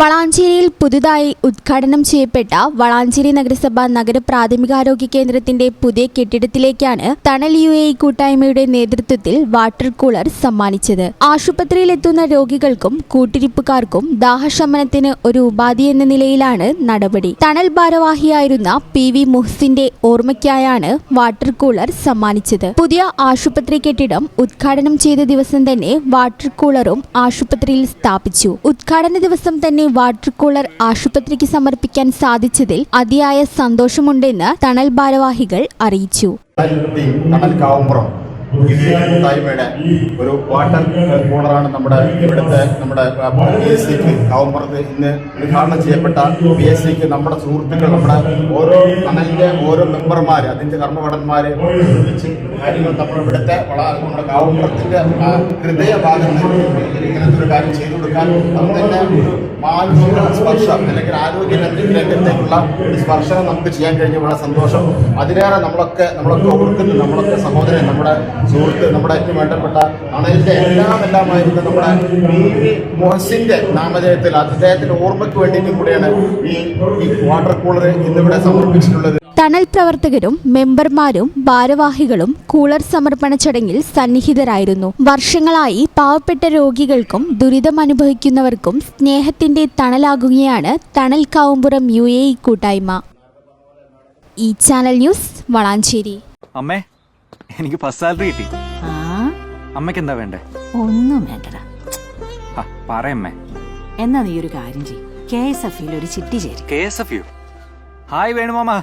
വളാഞ്ചേരിയിൽ പുതുതായി ഉദ്ഘാടനം ചെയ്യപ്പെട്ട വളാഞ്ചേരി നഗരസഭ നഗര പ്രാഥമികാരോഗ്യ കേന്ദ്രത്തിന്റെ പുതിയ കെട്ടിടത്തിലേക്കാണ് തണൽ യു എ കൂട്ടായ്മയുടെ നേതൃത്വത്തിൽ വാട്ടർ കൂളർ സമ്മാനിച്ചത്. ആശുപത്രിയിലെത്തുന്ന രോഗികൾക്കും കൂട്ടിരിപ്പുകാർക്കും ദാഹശമനത്തിന് ഒരു ഉപാധി എന്ന നിലയിലാണ് നടപടി. തണൽ ഭാരവാഹിയായിരുന്ന പി വി മുഹ്സിന്റെ ഓർമ്മയ്ക്കായാണ് വാട്ടർ കൂളർ സമ്മാനിച്ചത്. പുതിയ ആശുപത്രി കെട്ടിടം ഉദ്ഘാടനം ചെയ്ത ദിവസം തന്നെ വാട്ടർ കൂളറും ആശുപത്രിയിൽ സ്ഥാപിച്ചു. ഉദ്ഘാടന ദിവസം തന്നെ വാട്ടർ കൂളർ ആശുപത്രിക്ക് സമർപ്പിക്കാൻ സാധിച്ചതിൽ അതിയായ സന്തോഷമുണ്ടെന്ന് തണൽ ഭാരവാഹികൾ അറിയിച്ചു. കൂട്ടായ്മയുടെ ഒരു വാട്ടർ കൂളറാണ് നമ്മുടെ ഇവിടുത്തെ നമ്മുടെ പി എസ് സിക്ക് കാവുമ്പുറത്ത് ഇന്ന് ഉദ്ഘാടനം ചെയ്യപ്പെട്ട പി എസ് സിക്ക് നമ്മുടെ സുഹൃത്തുക്കൾ നമ്മുടെ ഓരോ തണലിന്റെ ഓരോ മെമ്പർമാർ അതിന്റെ കർമ്മഭടന്മാരെ ഒരുമിച്ച് കാര്യങ്ങൾ നമ്മൾ ഇവിടുത്തെ നമ്മുടെ കാവുമ്പുറത്തിന്റെ ആ ഹൃദയഭാഗത്ത് കാര്യം ചെയ്തു കൊടുക്കാൻ നമുക്ക് തന്നെ മാനസിക സ്പർശം അല്ലെങ്കിൽ ആരോഗ്യ രംഗത്തേക്കുള്ള ഒരു സ്പർശനം നമുക്ക് ചെയ്യാൻ കഴിഞ്ഞ വളരെ സന്തോഷം. അതിലേറെ നമ്മളൊക്കെ നമ്മളൊക്കെ ഓർക്കുന്നു. നമ്മളൊക്കെ സഹോദരൻ നമ്മുടെ സുഹൃത്ത് നമ്മുടെ ഏറ്റവും വേണ്ടപ്പെട്ട അണലിന്റെ എല്ലാം എല്ലാമായിരുന്നു നമ്മുടെ പി വി മൊഹസിന്റെ നാമധേയത്തിൽ അദ്ദേഹത്തിന്റെ ഓർമ്മയ്ക്ക് വേണ്ടിയിട്ടും കൂടിയാണ് ഈ ഈ വാട്ടർ കൂളർ ഇന്നിവിടെ സമർപ്പിച്ചിട്ടുള്ളത്. തണൽ പ്രവർത്തകരും മെമ്പർമാരും ഭാരവാഹികളും കൂളർ സമർപ്പണ ചടങ്ങിൽ സന്നിഹിതരായിരുന്നു. വർഷങ്ങളായി പാവപ്പെട്ട രോഗികൾക്കും ദുരിതമനുഭവിക്കുന്നവർക്കും സ്നേഹത്തിന്റെ തണലാകുകയാണ് തണൽ കാവുമ്പുറം യു എ കൂട്ടായ്മ. ഈ ചാനൽ ന്യൂസ് വളാഞ്ചേരി. അമ്മേ എനിക്ക് ഫസ്റ്റ് സാലറി കിട്ടി. അമ്മയ്ക്ക് എന്താ വേണ്ടേ? ഒന്നും വേണ്ടടാ. പറയമ്മേ എന്നാ നീ ഒരു കാര്യം ചെയ്യും. കെ എസ് എഫ് ഒരു ചിട്ടി ചേരും. K S F U? Hi വേണുമാമ.